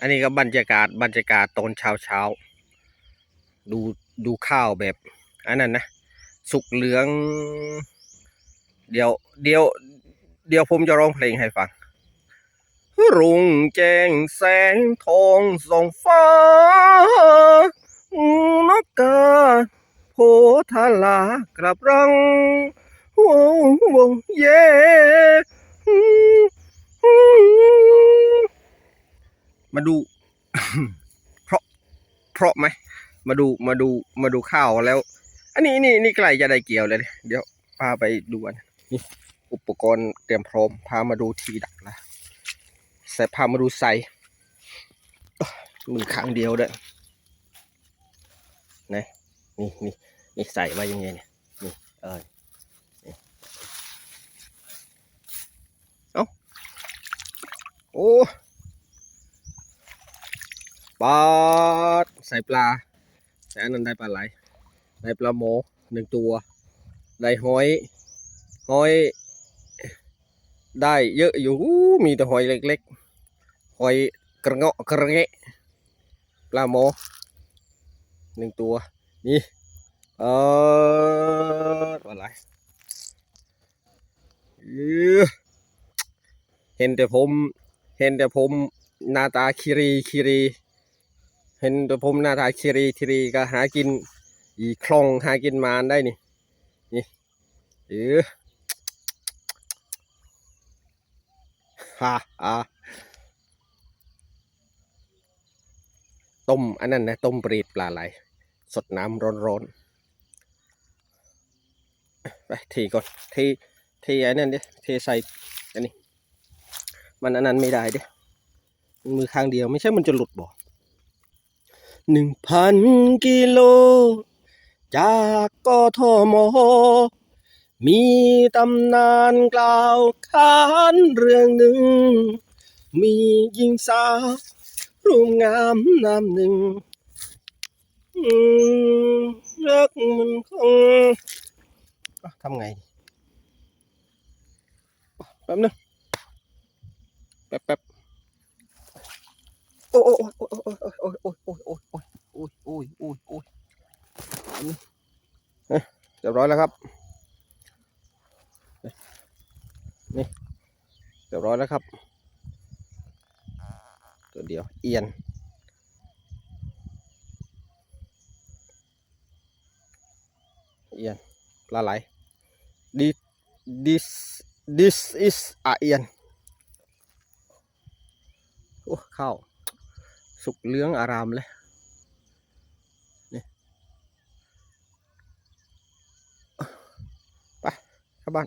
อันนี้ก็บรรยากาศบรรยากาศตอนเช้าเช้าดูดูข้าวแบบอันนั้นนะสุกเหลือง เดี๋ยวเดี๋ยวเดี๋ยวผมจะร้องเพลงให้ฟัง รุ่งแจ้งแสงทองส่องฟ้านกกาโพธาลากลับรังวงวงเย่ มาดู เพราะ เพราะไหม มาดู มาดู มาดูข้าวแล้ว อันนี้นี่นี่ใกล้จะได้เกี่ยวเลย เดี๋ยวพาไปดูกันนี่อุปกรณ์เตรียมพร้อม พามาดูทีดักละใส่พามาดูใส่มือข้างเดียวด้อนะนี่นี่นี่ใส่ไว้ยังไงเนี่ย นี่ เออเอ้าโอ้ ปลาดใส่ปลาใส่อันนั้นได้ปลาไหลได้ปลาหมอหนึ่งตัว ได้หอยหอย ได้เยอะอยู่มีแต่หอยเล็กๆหอยกระเงาะกระเงะปลาหมอหนึ่งตัวนี่เอออะไรอื้อเห็นแต่ผม เห็นแต่ผมหน้าตาคิรีคิรี เห็นแต่ผมหน้าตาคิรีคิรีก็หากิน อีคลองหากินมานได้นี่ นี่เออฮ่าอ่าต้มอันนั้นนะต้มปรีดปลาไหล สดน้ำร้อนๆไปทีก่อนทีทีไอ้นั่นดิเทใส่อันนี้ มันอันนั้นไม่ได้ดิมือข้างเดียวไม่ใช่มันจะหลุดบ่ หนึ่งพันกิโล จากกทม มีตำนานกล่าวขานเรื่องหนึ่ง มีหญิงสาวรูปงามน้ำหนึ่งอืมรักมันคงทำไงแป๊บนึงแป๊บแป๊บ โอ้ยโอ้ยโอ้ยโอ้ยโอ้ยโอ้ยโอ้ยโอ้ยโอ้ยโอ้ยโอ้โอ้โอ้โอ้เรียบร้อยแล้วครับนี่เรียบร้อยแล้วครับ ตัวเดียวเอียนเอียนปลาไหล this this this is อะเอียนโอ้ข้าว สุกเลื้องอารามเลยนี่ไปเข้าบ้าน